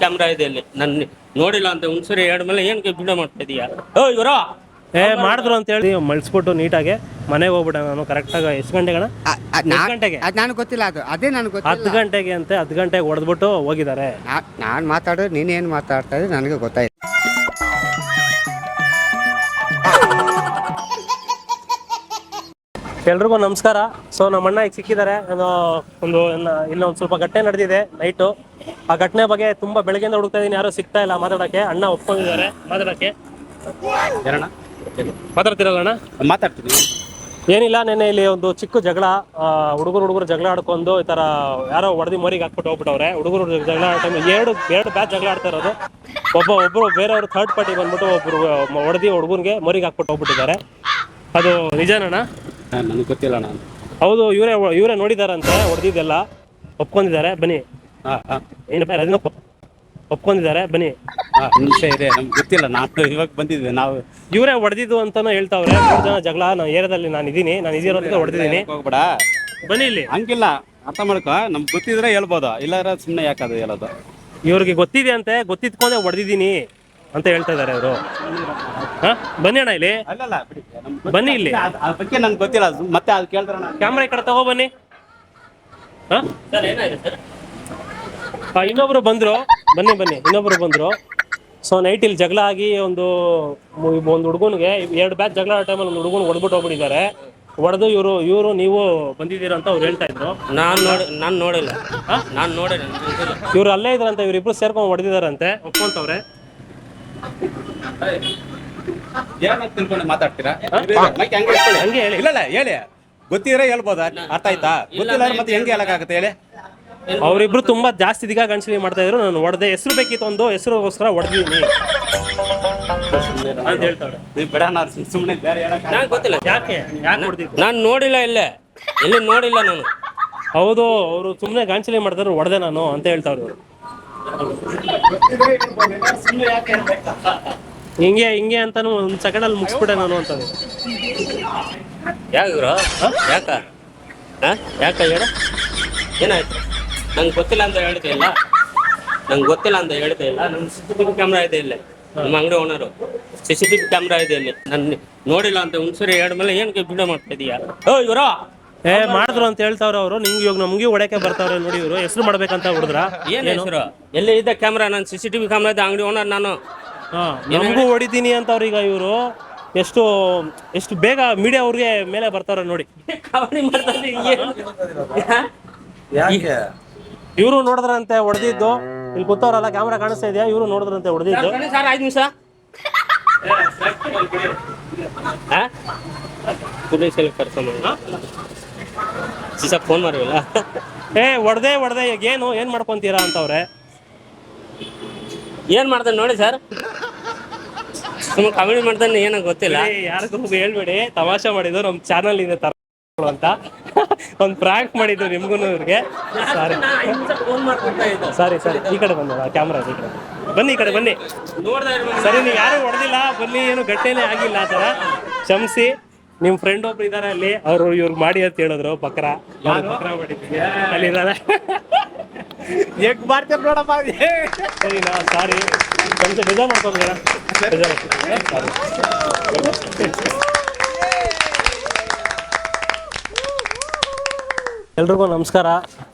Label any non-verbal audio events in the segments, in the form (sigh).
Camera ಇದೆ ಅಲ್ಲಿ. ನನ್ನ ನೋಡಿಲ್ಲ ಅಂತ ಹುಣ್ಸೂರಿ ಎರಡು ಮೇಲೆ ಏನಕ್ಕೆ ಬಿಡ ಮಾಡ್ತಾ ಇದೀಯಾ? ಓ ಇವರೋ? ಏ ಮಾಡಿದ್ರು ಅಂತ ಹೇಳಿ ಮಳ್ಸ್ಬಿಟ್ಟು ನೀಟಾಗಿ ಮನೆಗೆ ಹೋಗ್ಬಿಡ ನಾನು ಕರೆಕ್ಟಾಗಿ ಎಷ್ಟು ಗಂಟೆಗಣ ಎಷ್ಟು ಗಂಟೆಗೆ? ಅದು ನನಗೆ ಗೊತ್ತಿಲ್ಲ ಅದು ಅದೇ ನನಗೆ ಹತ್ತು ಗೊತ್ತಿಲ್ಲ ಗಂಟೆಗೆ ಅಂತ ಹತ್ತು ಗಂಟೆಗೆ ಹೊಡೆದ್ಬಿಟ್ಟು ಹೋಗಿದ್ದಾರೆ. ನಾನು ಮಾತಾಡೋದು ನೀನೇನು ಮಾತಾಡ್ತಾ ಇದ್ದೀನಿ ನನಗೆ ಗೊತ್ತಾಯ್ತು. ಎಲ್ರಿಗೂ ನಮಸ್ಕಾರ. ಸೊ ನಮ್ಮ ಅಣ್ಣ ಈಗ ಸಿಕ್ಕಿದ್ದಾರೆ. ಅದು ಒಂದು ಇನ್ನ- ಇನ್ನೊಂದು ಸ್ವಲ್ಪ ಗಟ್ಟೆ ನಡೆದಿದೆ ನೈಟು ಆ ಘಟನೆ ಬಗ್ಗೆ ತುಂಬಾ ಬೆಳಗ್ಗೆಯಿಂದ ಹುಡುಕ್ತಾ ಇದೀನಿ ಯಾರು ಸಿಗ್ತಾ ಇಲ್ಲ ಮಾತಾಡಕ್ಕೆ ಅಣ್ಣ ಒಪ್ಕೊಂಡಿದ್ದಾರೆ ಮಾತಾಡಕ್ಕೆ ಯಾರಣ್ಣ? ಮಾತಾಡ್ತಿರಲ್ಲ ಅಣ್ಣ? ಮಾತಾಡ್ತೀನಿ. ಏನಿಲ್ಲ ನೆನ್ನೆ ಇಲ್ಲಿ ಒಂದು ಚಿಕ್ಕ ಜಗಳ ಹುಡುಗರು ಹುಡುಗರು ಜಗಳ ಆಡ್ಕೊಂಡು ಈ ತರ ಯಾರೋ ಹೊಡೆದಿ ಮರಿಗೆ ಹಾಕ್ಬಿಟ್ಟು ಹೋಗ್ಬಿಟ್ಟವ್ರೆ. ಹುಡುಗರು ಜಗಳ ಟೈಮ್ ಎರಡು ಎರಡು ಬ್ಯಾಚ್ ಜಗಳ ಆಡ್ತಾ ಇರೋದು. ಒಬ್ಬ ಒಬ್ರು ಬೇರೆಯವರು ಥರ್ಡ್ ಪಾರ್ಟಿ ಬಂದ್ಬಿಟ್ಟು ಒಬ್ರು ಹೊಡೆದಿ ಹುಡುಗನ್ಗೆ ಮರಿಗೆ ಹಾಕ್ಬಿಟ್ಟು ಹೋಗ್ಬಿಟ್ಟಿದ್ದಾರೆ. ಅದು ನಿಜನಣ್ಣ? ನನಗೆ ಗೊತ್ತಿಲ್ಲ ಹೌದು ಇವರೇ ಇವರೇ ನೋಡಿದಾರಂತೆ ಹೊಡೆದಿದ್ದೆಲ್ಲ ಒಪ್ಕೊಂಡಿದ್ದಾರೆ. ಬನ್ನಿ. ಹಾಂ ಹಾ. ಏನಪ್ಪ ಅದನ್ನ ಒಪ್- ಒಪ್ಕೊಂಡಿದ್ದಾರೆ ಬನ್ನಿ. ಹಿಂಸೆ ನಿಮಿಷ ಇದೆ ನಮ್ಗೆ ಗೊತ್ತಿಲ್ಲ ನಾನು ಇವಾಗ ಬಂದಿದ್ದೆ ನಾವು ಇವರೇ ಹೊಡೆದಿದ್ದು ಅಂತಾನು ಹೇಳ್ತಾವ್ರೆ. ಮೂರು ಜನ ಜಗಳ ನಾನು ಏರಿಯಾದಲ್ಲಿ ನಾನು ಇದೀನಿ ನಾನು ಇದಿರೋದಕ್ಕೆ ಹೊಡೆದಿದ್ದೀನಿ. ಹೋಗ್ಬೇಡ. ಬನ್ನಿ ಇಲ್ಲಿ. ಹಂಗಿಲ್ಲ ಅರ್ಥ ಮಾಡ್ಕೊ ನಮ್ಗೆ ಗೊತ್ತಿದ್ರೆ ಹೇಳ್ಬೋದು? ಇಲ್ಲಾರ ಸುಮ್ಮನೆ ಯಾಕದು ಹೇಳೋದು? ಇವ್ರಿಗೆ ಗೊತ್ತಿದೆ ಅಂತೆ ಗೊತ್ತಿದ್ಕೊಂಡೆ ಹೊಡೆದಿದ್ದೀನಿ ಅಂತ ಹೇಳ್ತಾ ಇದಾರೆ ಅವರು ಹಾ ಬನ್ನಿ ಅಣ್ಣ ಇಲ್ಲಿ. ಅಲ್ಲಲ್ಲ ಬಿಡಿ ನಮ್ಗೆ ಬನ್ನಿ ಇಲ್ಲಿ. ಅದ್ರ ಬಗ್ಗೆ ನನ್ಗೆ ಗೊತ್ತಿಲ್ಲ ಅದು ಮತ್ತೆ ಅದು ಕೇಳಿದ್ರೆ ಕ್ಯಾಮ್ರಾ ಈ ಕಡೆ ತಗೋ ಬನ್ನಿ. ಹಾ ಸರ್ ಏನಾಗಿದೆ ಸರ್ ಆ, ಇನ್ನೊಬ್ರು ಬಂದ್ರು. ಬನ್ನಿ ಬನ್ನಿ. ಇನ್ನೊಬ್ರು ಬಂದ್ರು. ಸೊ ನೈಟ್ ಇಲ್ಲಿ ಜಗಳ ಆಗಿ ಒಂದು ಒಂದು ಹುಡುಗನಿಗೆ ಎರಡು ಬ್ಯಾಚ್ ಜಗಳ ಟೈಮಲ್ಲಿ ಒಂದು ಹುಡುಗನ್ ಹೊಡೆದ್ಬಿಟ್ಟು ಹೋಗ್ಬಿಟ್ಟಿದ್ದಾರೆ. ಹೊಡೆದು ಇವರು ಇವರು ನೀವು ಬಂದಿದ್ದೀರಾ ಅಂತ ಅವ್ರು ಹೇಳ್ತಾ ಇದ್ರು. ನಾನು ನೋಡಿ ನಾನು ನೋಡಿಲ್ಲ. ನಾನು ನೋಡಿಲ್ಲ. ಇವ್ರು ಅಲ್ಲೇ ಇದ್ರಂತೆ ಇವ್ರಿಬ್ರು ಸೇರ್ಕೊಂಡು ಹೊಡೆದಿದಾರಂತೆ ಒಪ್ಕೊಂತವ್ರೆ. ಏನಂತ ತಿಳ್ಕೊಂಡು ಮಾತಾಡ್ತೀರಾ? ಹಂಗೆ. ಹೇಳಿ. ಇಲ್ಲ ಇಲ್ಲ ಹೇಳಿ. ಗೊತ್ತಿದ್ರೆ ಹೇಳ್ಬೋದಾ? ಅರ್ಥ ಆಯ್ತಾ? ಗೊತ್ತಿಲ್ಲ ಮತ್ತೆ ಹೆಂಗೆ ಹೇಳಕ್ಕಾಗತ್ತೆ ಹೇಳಿ? ಅವರಿಬ್ರು ತುಂಬಾ ಜಾಸ್ತಿ ದಿಗ ಗಂಟಲಿ ಮಾಡ್ತಾ ಇದ್ರು. ನಾನು ಹೊಡೆದೆ ಹೆಸರು ಬೇಕಿತ್ತು ಒಂದು ಹೆಸರುಗೋಸ್ಕರ ಹೊಡೆದಿದ್ದೀನಿ ಅಂತ ಸುಮ್ಮನೆ ನಂಗೆ ಗೊತ್ತಿಲ್ಲ. ಯಾಕೆ? ಯಾಕೆ ಹೊಡೆದಿದ್ದು ನಾನು ನೋಡಿಲ್ಲ ಇಲ್ಲೇ. ಎಲ್ಲಿ ನೋಡಿಲ್ಲ ನಾನು. ಹೌದು ಅವರು ಸುಮ್ಮನೆ ಗಾಂಚಲಿ ಮಾಡ್ತಾರೆ ಹೊಡೆದೆ ನಾನು ಅಂತ ಹೇಳ್ತಾವ್ರು ಇವ್ರು. ಹಿಂಗೆ ಹಿಂಗೆ ಅಂತಾನು ಒಂದ್ ಸೆಕೆಂಡ್ ಅಲ್ಲಿ ಮುಗಿಸ್ಬಿಟ್ಟೆ ನಾನು ಅಂತ ಯಾಕೆ ಯಾಕ? ಹಾ? ಯಾಕ ಹೇಳು ಏನಾಯ್ತು? ನಂಗೆ ಗೊತ್ತಿಲ್ಲ ಅಂತ ಹೇಳ್ತಾ ಇಲ್ಲ. ನಂಗೆ ಗೊತ್ತಿಲ್ಲ ಅಂತ ಹೇಳ್ತಾ ಇಲ್ಲ. ನಮ್ಮ C C T V camera ಇದೆ ಇಲ್ಲಿ. ನಮ್ಮ ಅಂಗಡಿ owner C C T V camera ಇದೆ ಇಲ್ಲಿ. ನನ್ನ ನೋಡಿಲ್ಲ ಅಂತ ಒಂದ್ಸರಿ ಎರಡು ಮೇಲೆ ಏನಕ್ಕೆ ವಿಡಿಯೋ ಮಾಡ್ತಾ ಇದೀಯಾ? ಓ ಇವರು! ಏ ಮಾಡಿದ್ರು ಅಂತ ಹೇಳ್ತಾವ್ರ ಅವರು. ನಿಮ್ಗೆ ಇವಾಗ ನಮ್ಗೆ ಹೊಡೆಕೆ ಬರ್ತಾವ್ರೆ ನೋಡಿ ಇವರು. ಹೆಸರು ಮಾಡ್ಬೇಕಂತ ಹೊಡೆದ್ರ? ಏನ್ ಹೆಸರು? ಎಲ್ಲಿ ಇದೆ ಕ್ಯಾಮ್ರಾ ನಾನು C C T V camera ಇದೆ ಅಂಗಡಿ ಓನರ್ ನಾನು. ನಮಗೂ ಹೊಡಿತೀನಿ ಅಂತ ಈಗ ಇವರು. ಎಷ್ಟು ಎಷ್ಟು ಬೇಗ ಮೀಡಿಯಾ ಅವ್ರಿಗೆ ಮೇಲೆ ಬರ್ತಾರ ನೋಡಿ? ಇವರು ನೋಡಿದ್ರಂತೆ ಹೊಡೆದಿದ್ದು. ಇಲ್ಲಿ ಕೂತವ್ರಲ್ಲ ಕ್ಯಾಮ್ರಾ ಕಾಣಿಸ್ತಾ ಇದೆಯಾ? ಇವರು ನೋಡಿದ್ರಂತೆ ಹೊಡೆದಿದ್ದು. ಸರ್ ಐದು ನಿಮಿಷ. ಸರ್ ಫೋನ್ ಮಾಡಿವಲ್ಲ ಏ ಹೊಡ್ದೆ ಹೊಡೆದೆ ಈಗ ಏನು? ಏನ್ ಮಾಡ್ಕೊಂತೀರಾ ಅಂತವ್ರೆ? ಏನ್ ಮಾಡ್ತಾನೆ ನೋಡಿ ಸರ್. ಸುಮ್ಮನೆ ಕಾಮಿಡಿ ಮಾಡ್ತಾನೆ ಏನೋ ಗೊತ್ತಿಲ್ಲ. ಯಾರಿಗೂ ಹೇಳ್ಬೇಡಿ. ತಮಾಷೆ ಮಾಡಿದ್ರು ನಮ್ ಚಾನಲ್ ಇದೆ ತರ ಅಂತ. ಒಂದ್ ಪ್ರಾಂಕ್ ಮಾಡಿದ್ದು ನಿಮ್ಗೂ ಇವ್ರಿಗೆ. ಸಾರಿ ಸಾರಿ ಸರಿ. ಈ ಕಡೆ ಬಂದ ಕ್ಯಾಮ್ರಾ ಈ ಕಡೆ. ಬನ್ನಿ ಈ ಕಡೆ ಬನ್ನಿ. ಸರಿ ನೀವು ಯಾರು ಹೊಡೆದಿಲ್ಲ. ಬನ್ನಿ ಏನು ಗಟ್ಟೆನೇ ಆಗಿಲ್ಲ ಆ ಥರ. ಕ್ಷಮಿಸಿ. ನಿಮ್ಮ ಫ್ರೆಂಡ್ ಒಬ್ರು ಇದ್ದಾರೆ ಅಲ್ಲಿ. ಅವರು ಇವ್ರು ಮಾಡಿ ಅಂತ ಹೇಳಿದ್ರು ಬಕ್ರ. ಅಲ್ಲಿ ಹೇಗ್ ಮಾಡ್ತೀರ ನೋಡಪ್ಪ. ಸರಿನಾ ಸಾರಿ ಕ್ಷಮಿಸಿ ಬೇಜಾರು ಮಾಡ್ಕೊಂಡ್ಬೇಡ ಬೇಜಾರು ಎಲ್ರಿಗೂ ನಮಸ್ಕಾರ.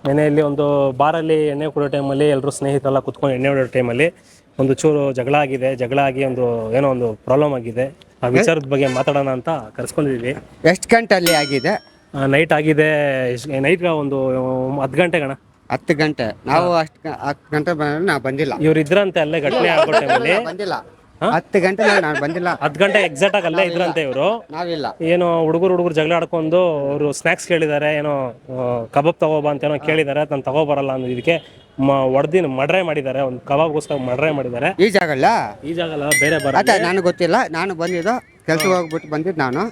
ಮನೆಯಲ್ಲಿ ಇಲ್ಲಿ ಒಂದು ಬಾರಲ್ಲಿ ಎಣ್ಣೆ ಕೊಡೋ ಟೈಮಲ್ಲಿ ಎಲ್ಲರೂ ಸ್ನೇಹಿತರೆಲ್ಲ ಕುತ್ಕೊಂಡು ಎಣ್ಣೆ ಹೊಡೆಯೋ ಟೈಮಲ್ಲಿ ಒಂದು ಚೂರು ಜಗಳ ಆಗಿದೆ. ಜಗಳ ಆಗಿ ಒಂದು ಏನೋ ಒಂದು ಪ್ರಾಬ್ಲಮ್ ಆಗಿದೆ. ಆ ವಿಚಾರದ ಬಗ್ಗೆ ಮಾತಾಡೋಣ ಅಂತ ಕರ್ಸ್ಕೊಂಡಿದೀವಿ. ಎಷ್ಟು ಗಂಟೆ ಆಗಿದೆ? ನೈಟ್ ಆಗಿದೆ. ನೈಟ್ ಒಂದು ಹತ್ತು ಗಂಟೆ ಗಣ ಹತ್ತು ಗಂಟೆ. ನಾವು ಅಷ್ಟು ಹತ್ತು ಗಂಟೆ ಬಂದ್ರೆ ಬಂದಿಲ್ಲ. ಇವ್ರು ಇದ್ರಂತೆ ಅಲ್ಲೇ ಘಟನೆ ಆಗೋ ಟೈಮಲ್ಲಿ. ಬಂದಿಲ್ಲ. ಹತ್ತು ಗಂಟೆ ನಾನು ಬಂದಿಲ್ಲ. ಹತ್ತು ಗಂಟೆ ಎಕ್ಸಾಕ್ಟ್ ಆಗಿ ಅಲ್ಲೇ ಇದ್ರಂತೆ ಇವರು. ನಾವಿಲ್ಲ. ಏನೋ ಹುಡುಗರು ಹುಡುಗರು ಜಗಳ ಆಡ್ಕೊಂಡು ಅವರು ಸ್ನಾಕ್ಸ್ ಕೇಳಿದ್ದಾರೆ ಏನೋ ಕಬಾಬ್ ತಗೋಬಾ ಅಂತ ಏನೋ ಕೇಳಿದ್ದಾರೆ ನಾನು ತಗೋಬರಲ್ಲ ಅನ್ನೋ ಇದಕ್ಕೆ ಹೊಡೆದಿನ ಮಡ್ರೆ ಮಾಡಿದ್ದಾರೆ ಒಂದು ಕಬಾಬ್ ಗೋಸ್ಕರ ಮಡ್ರೆ ಮಾಡಿದ್ದಾರೆ. ಈ ಜಾಗಲ್ಲ? ಈ ಜಾಗಲ್ಲ ಬೇರೆ ಬರ ಅದೇ ನನಗೆ ಗೊತ್ತಿಲ್ಲ. ನಾನು ಬಂದಿದ್ದು ಕೆಲಸ ಹೋಗ್ಬಿಟ್ಟು ಬಂದಿದ್ದು ನಾನು.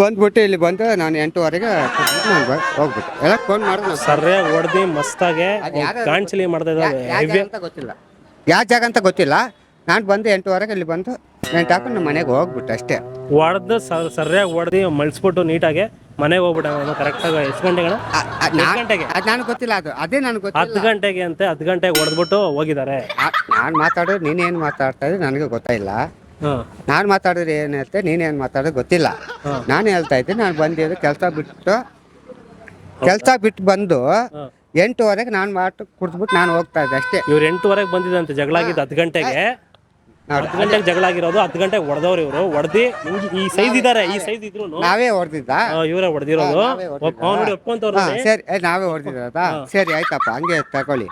ಬಂದ್ಬಿಟ್ಟು ಇಲ್ಲಿ ಬಂದು ನಾನು ಎಂಟೂವರೆಗೆ ಹೋಗ್ಬಿಟ್ಟು. ಎಲ್ಲ ಫೋನ್ ಮಾಡಿದ್ರು ಸರ್ರೆ ಹೊಡ್ದಿ ಮಸ್ತಾಗೆ ಕಾಂಚಲಿ ಮಾಡ್ತಾ ಇದ್ದಾರೆ. ಯಾವ ಜಾಗ ಅಂತ ಗೊತ್ತಿಲ್ಲ. ನಾನು ಬಂದು ಎಂಟೂವರೆಗೆ ಇಲ್ಲಿ ಬಂದು ನೆಂಟ್ ಹಾಕೊಂಡು ನಮ್ಮ ಮನೆಗೆ ಹೋಗ್ಬಿಟ್ಟು ಅಷ್ಟೇ. ಹೊಡೆದು ಸರಿಯಾಗಿ ಹೊಡೆದು ಮಳಿಸ್ಬಿಟ್ಟು ನೀಟಾಗಿ ಮನೆಗೆ ಹೋಗ್ಬಿಟ್ಟು ಕರೆಕ್ಟಾಗಿ ಎಷ್ಟು ಗಂಟೆಗಳು ಗಂಟೆಗೆ? ಅದು ನನಗೆ ಗೊತ್ತಿಲ್ಲ ಅದು ಅದೇ ನನಗೆ ಗೊತ್ತಿಲ್ಲ. ಹತ್ತು ಗಂಟೆಗೆ ಅಂತ ಹತ್ತು ಗಂಟೆಗೆ ಹೊಡೆದ್ಬಿಟ್ಟು ಹೋಗಿದ್ದಾರೆ. ನಾನು ಮಾತಾಡೋದು ನೀನೇನು ಮಾತಾಡ್ತಾ ಇದ್ದೆ ನನಗೆ ಗೊತ್ತಾಯಿಲ್ಲ. ಹಾಂ. ನಾನು ಮಾತಾಡಿದ್ರೆ ಏನು ಹೇಳ್ತೆ ನೀನೇನು ಮಾತಾಡೋದು ಗೊತ್ತಿಲ್ಲ. ನಾನು ಹೇಳ್ತಾ ಇದ್ದೆ ನಾನು ಬಂದಿದ್ದು ಕೆಲಸ ಬಿಟ್ಟು ಕೆಲಸ ಬಿಟ್ಟು ಬಂದು ಎಂಟುವರೆಗೆ ನಾನು ಮಾತು ಕುಡಿದ್ಬಿಟ್ಟು ನಾನು ಹೋಗ್ತಾ ಇದ್ದೆ ಅಷ್ಟೇ. ಇವ್ರು ಎಂಟುವರೆಗೆ ಬಂದಿದ್ದಂತೆ ಜಗಳ ಆಗಿದ್ದು ಹತ್ತು ಗಂಟೆಗೆ. ಹತ್ತು ಗಂಟೆಗೆ ಜಗಳ ಆಗಿರೋದು ಹತ್ತು ಗಂಟೆಗೆ ಹೊಡೆದವ್ರು ಇವರು. ಹೊಡೆದಿ ಈ ಸೈಜ್ ಇದಾರೆ ಈ ಸೈಜ್ ಇದ್ರು. ನಾವೇ ಹೊಡೆದಿದ್ದ? ಇವರೇ ಹೊಡೆದಿರೋದು. ಹೊಡ್ದಿದ್ದಾ? ನೋಡಿ ಒಪ್ಕೊಂತವ್ರು ಸರಿ ಏ, ನಾವೇ ಹೊಡೆದಿರೋದಾ? ಸರಿ ಆಯ್ತಪ್ಪ ಹಂಗೆ ತಗೊಳ್ಳಿ.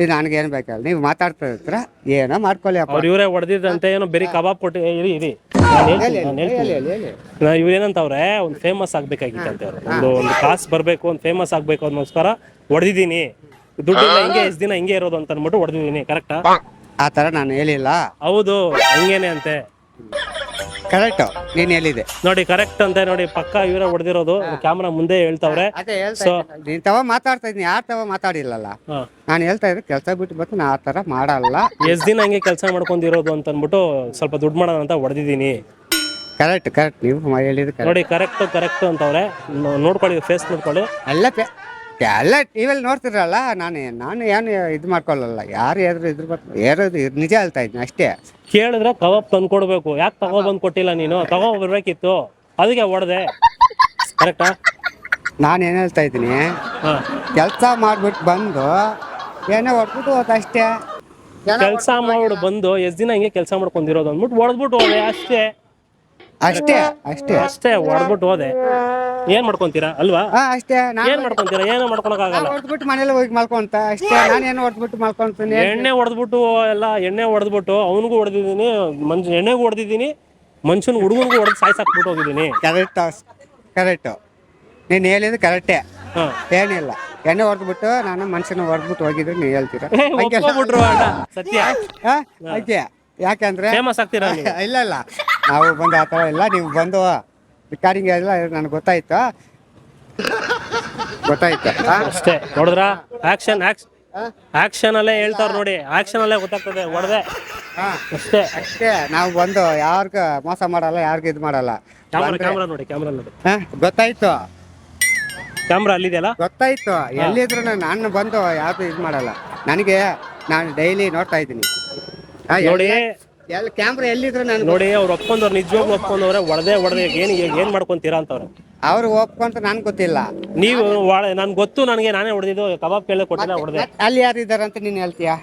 ಇದು ನನಗೇನು ಬೇಕಲ್ಲ ನೀವು ಮಾತಾಡ್ತಾ ಇರ್ತೀರ ಏನೋ ಮಾಡ್ಕೊಳ್ಳಿ ಅಪ್ಪ. ಅವ್ರು ಇವರೇ ಹೊಡೆದಿದ್ದಂತೆ ಏನೋ ಬರೀ ಕಬಾಬ್ ಕೊಟ್ಟು ಏ, ಇರಿ ಇರಿ. ನಾನ್ ಹೇಳ್ತೀನಿ, ನಾನ್ ಹೇಳ್ತೀನಿ. ಹೇಳಿ, ಹೇಳಿ, ಹೇಳಿ. ಇವ್ರೇನಂತವ್ರೆ ಒಂದು ಫೇಮಸ್ ಆಗ್ಬೇಕಾಗಿತ್ತಂತೆ ಅವ್ರು. ಒಂದು ಒಂದು ಕಾಸ್ ಬರಬೇಕು ಒಂದು ಫೇಮಸ್ ಆಗ್ಬೇಕು ಅನ್ನೋಸ್ಕರ ಹೊಡೆದಿದ್ದೀನಿ. ದುಡ್ಡಿಲ್ಲ ಹಿಂಗೆ ಎಷ್ಟು ದಿನ ಹಿಂಗೆ ಇರೋದು ಅಂತ ಅಂದ್ಬಿಟ್ಟು ಹೊಡೆದಿದ್ದೀನಿ ಕರೆಕ್ಟಾ ಆ ತರ ನಾನು ಹೇಳಿಲ್ಲ. ಹೌದು ಹಂಗೇನೆ ಅಂತೆ. ಕರೆಕ್ಟ್ ನೀನ್ ಹೇಳಿದೆ. ನೋಡಿ ಕರೆಕ್ಟ್ ಅಂತೆ. ನೋಡಿ ಪಕ್ಕ ಇವರ ಹೊಡೆದಿರೋದು. ಕ್ಯಾಮ್ರಾ ಮುಂದೆ ಹೇಳ್ತಾವ್ರೆ. ಅದೇ ಹೇಳ್ತಾ ಸೊ. ನೀನ್ ತವ ಮಾತಾಡ್ತಾ ಇದ್ದೀನಿ ಯಾರು ತವ ಮಾತಾಡಿಲ್ಲಲ್ಲ? ಹಾ. ನಾನು ಹೇಳ್ತಾ ಇದ್ದೆ ಕೆಲಸ ಬಿಟ್ಟು ಬಂದು ನಾ ಆ ಥರ ಮಾಡಲ್ಲ. ಎಷ್ಟ್ ದಿನ ಹಂಗೆ ಕೆಲಸ ಮಾಡ್ಕೊಂಡಿರೋದು ಅಂತ ಅಂದ್ಬಿಟ್ಟು ಸ್ವಲ್ಪ ದುಡ್ಡು ಮಾಡೋಣ ಅಂತ ಹೊಡೆದಿದ್ದೀನಿ. ಕರೆಕ್ಟ್ ಕರೆಕ್ಟ್ ನೀವು ಕರೆಕ್ಟ್ ನೋಡಿ ಕರೆಕ್ಟ್ ಕರೆಕ್ಟ್ ಅಂತವ್ರೆ. ನೋ- ನೋಡ್ಕೊಳ್ಳಿ ಫೇಸ್ ನೋಡ್ಕೊಳ್ಳಿ. ಎಲ್ಲ ಪೆ- ಎಲ್ಲ ನೀವೆಲ್ಲ ನೋಡ್ತಿರಲ್ಲ ನಾನು ನಾನು ಏನು ಇದು ಮಾಡ್ಕೊಳ್ಳಲ್ಲ. ಯಾರು ಯಾರು ಇದ್ರ ಬರ್ತಾರೆ ಯಾರದು ನಿಜ ಹೇಳ್ತಾ ಇದ್ದೀನಿ ಅಷ್ಟೇ. ಕೇಳಿದ್ರೆ ಕಬಾಬ್ ತಂದ್ಕೊಡ್ಬೇಕು. ಯಾಕೆ ತಗೊಬಂದ್ ಕೊಟ್ಟಿಲ್ಲ ನೀನು? ತಗೋ ಬರ್ಬೇಕಿತ್ತು. ಅದಕ್ಕೆ ಹೊಡೆದೆ. ಕರೆಕ್ಟಾ ನಾನು ಏನು ಹೇಳ್ತಾ ಇದ್ದೀನಿ? ಹಾ. ಕೆಲಸ ಮಾಡ್ಬಿಟ್ಟು ಬಂದು ಏನೋ ಹೊಡ್ಬಿಟ್ಟು ಹೋದ ಅಷ್ಟೇ. ಜನ ಕೆಲಸ ಮಾಡ್ಬಿಟ್ಟು ಬಂದು ಎಷ್ಟ್ ದಿನ ಹಿಂಗೆ ಕೆಲಸ ಮಾಡ್ಕೊಂಡಿರೋದು ಅಂದ್ಬಿಟ್ಟು ಹೊಡೆದ್ಬಿಟ್ಟು ಹೋದೆ ಅಷ್ಟೇ. ಅಷ್ಟೇ ಅಷ್ಟೇ. ಅಷ್ಟೇ ಹೊಡ್ಬಿಟ್ಟು ಹೋದೆ. ಏನ್ ಮಾಡ್ಕೊಂತೀರಾ? ಅಲ್ವಾ? ಹಾ ಅಷ್ಟೇ. ನಾನು ಏನ್ ಮಾಡ್ಕೊಂತೀರಾ? ಮಾಡ್ಕೊಳಕ್ ಮಾಡ್ಕೊಳಕ್ಕಾಗಲ್ಲ ಹೊಡೆದ್ಬಿಟ್ಟು ಮನೇಲಿ ಹೋಗಿ ಮಲ್ಕೊಂತ. ಅಷ್ಟೇ ನಾನೇನು ಹೊಡೆದ್ಬಿಟ್ಟು ಮಲ್ಕೊಂತೀನಿ? ಎಣ್ಣೆ ಹೊಡೆದ್ಬಿಟ್ಟು ಎಲ್ಲ ಎಣ್ಣೆ ಹೊಡೆದ್ಬಿಟ್ಟು ಅವನಿಗೂ ಹೊಡೆದಿದ್ದೀನಿ ಮಂಜ ಎಣ್ಣೆಗೂ ಹೊಡೆದಿದ್ದೀನಿ ಮನುಷ್ಯನ ಹುಡುಗನಿಗೂ ಹೊಡೆದು ಸಾಯ್ಸಾಕ್ಬಿಟ್ಟು ಹೋಗಿದ್ದೀನಿ. ಕರೆಕ್ಟ್ ಕರೆಕ್ಟು ನೀನು ಹೇಳಿದ್ದು ಕರೆಕ್ಟೇ ಹಾ. ಏನಿಲ್ಲ. ಎಣ್ಣೆ ಹೊಡೆದ್ಬಿಟ್ಟು ನಾನು ಮನುಷ್ಯನ ಹೊಡೆದ್ಬಿಟ್ಟು ಹೋಗಿದ್ರೆ ನೀವು ಹೇಳ್ತೀರಾ? ಏ, ಒಪ್ಕೊಂಡ್ಬಿಟ್ರು ಅಣ್ಣ ಸತ್ಯ. ಹಾ? ಅದಕ್ಕೆ ಯಾಕಂದ್ರೆ ಫೇಮಸ್ ಆಗ್ತೀರಾ ನೀವು? (laughs) ಇಲ್ಲ ಇಲ್ಲ. ನಾವು ಬಂದು ಆ ಥರ ಇಲ್ಲ ನೀವು ಬಂದು ರಿಕಾರ್ಡಿಂಗ್ ಎಲ್ಲ ನನಗೆ ಗೊತ್ತಾಯ್ತು? ಗೊತ್ತಾಯ್ತು? ಅಷ್ಟೇ. ನೋಡಿದ್ರ? ಆಕ್ಷನ್ ಆಕ್ಷನ್ ಅಲ್ಲೇ ಹೇಳ್ತಾರ ನೋಡಿ. ಆಕ್ಷನ್ ಅಲ್ಲೇ ಗೊತ್ತಾಗ್ತದೆ ಹೊಡೆದೆ. ಅಷ್ಟೇ. ಅಷ್ಟೇ. ನಾವು ಬಂದು ಯಾರ್ಗ ಮೋಸ ಮಾಡಲ್ಲ ಯಾರಿಗೂ ಇದು ಮಾಡಲ್ಲ. ಕ್ಯಾಮ್ರಾ ನೋಡಿ ಕ್ಯಾಮ್ರಾ ನೋಡಿ? ಗೊತ್ತಾಯ್ತು. ಕ್ಯಾಮ್ರಾ ಅಲ್ಲಿದೆಯಲ್ಲ? ಗೊತ್ತಾಯ್ತು. ಎಲ್ಲಿದ್ರು ನಾನು ಬಂದು ಯಾವುದು ಇದು ಮಾಡಲ್ಲ. ನನಗೆ ನಾನು ಡೈಲಿ ನೋಡ್ತಾ ಇದ್ದೀನಿ. ನೋಡಿ ಎಲ್ಲಿ ಕ್ಯಾಮ್ರಾ ಎಲ್ಲಿದ್ರು ನಾನು ನೋಡಿ ಅವ್ರು ಒಪ್ಕೊಂಡವ್ರು ನಿಜವಾಗ್ಲೂ ಒಪ್ಕೊಂಡವ್ರೆ ಒಡದೆ ಒಡದೆ ಏನ್ ಏನ್ ಮಾಡ್ಕೊಂತೀರಾ ಅಂತವ್ರೆ. ಅವ್ರು ಒಪ್ಕೊಂತ ನನ್ಗೆ ಗೊತ್ತಿಲ್ಲ. ನೀವು ನನ್ಗೆ ಗೊತ್ತು ನನಗೆ ನಾನೇ ಹೊಡೆದಿದ್ದು ಕಬಾಬ್ ಕೇಳಿ ಕೊಟ್ಟಿಲ್ಲ ಹೊಡೆದೆ. ಅಲ್ಲಿ ಯಾರು ಇದ್ದಾರೆ ಅಂತ ನೀನು ಹೇಳ್ತೀಯಾ?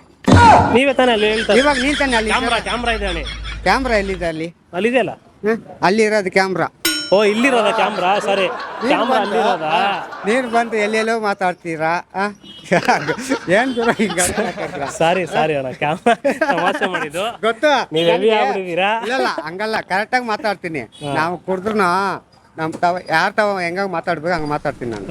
ನೀವೇ ತಾನೇ ಅಲ್ಲಿ ಹೇಳ್ತಾರೆ. ಇವಾಗ ನೀನ್ ತಾನೆ ಅಲ್ಲಿ ಕ್ಯಾಮ್ರಾ ಕ್ಯಾಮ್ರಾ ಇದೆ ಅಲ್ಲಿ. ಕ್ಯಾಮ್ರಾ ಎಲ್ಲಿದೆ ಅಲ್ಲಿ? ಅಲ್ಲಿದೆಯಲ್ಲ? ಅಲ್ಲಿ ಇರೋದು ಕ್ಯಾಮ್ರಾ. ಓ ಇಲ್ಲಿರೋದ ಕ್ಯಾಮ್ರಾ? ಸರಿ. ಕ್ಯಾಮ್ರಾ ಅಲ್ಲಿರೋದಾ? ನೀನು ಬಂದು ಎಲ್ಲೆಲ್ಲೋ ಮಾತಾಡ್ತೀರಾ? ಏನ್ ಸರಿ ಮಾತಾಡ್ತೀರಾ? ಸಾರಿ ಸಾರಿ ಅಣ್ಣ. ಕ್ಯಾಮ್ರಾ (laughs) ತಮಾಷೆ ಮಾಡಿದ್ದು. ಗೊತ್ತು? ನೀವ್ ಹೆವಿ ಆಗ್ಬಿಟ್ಟಿದ್ದೀರಾ ಇಲ್ಲ ಹಂಗಲ್ಲ. ಕರೆಕ್ಟಾಗಿ ಮಾತಾಡ್ತೀನಿ. ನಾವು ಕುಡಿದ್ರು ನಮ್ಮ ತವ ಯಾರ ತವ ಹೆಂಗ ಮಾತಾಡ್ಬೇಕು ಹಂಗ ಮಾತಾಡ್ತೀನಿ ನಾನು.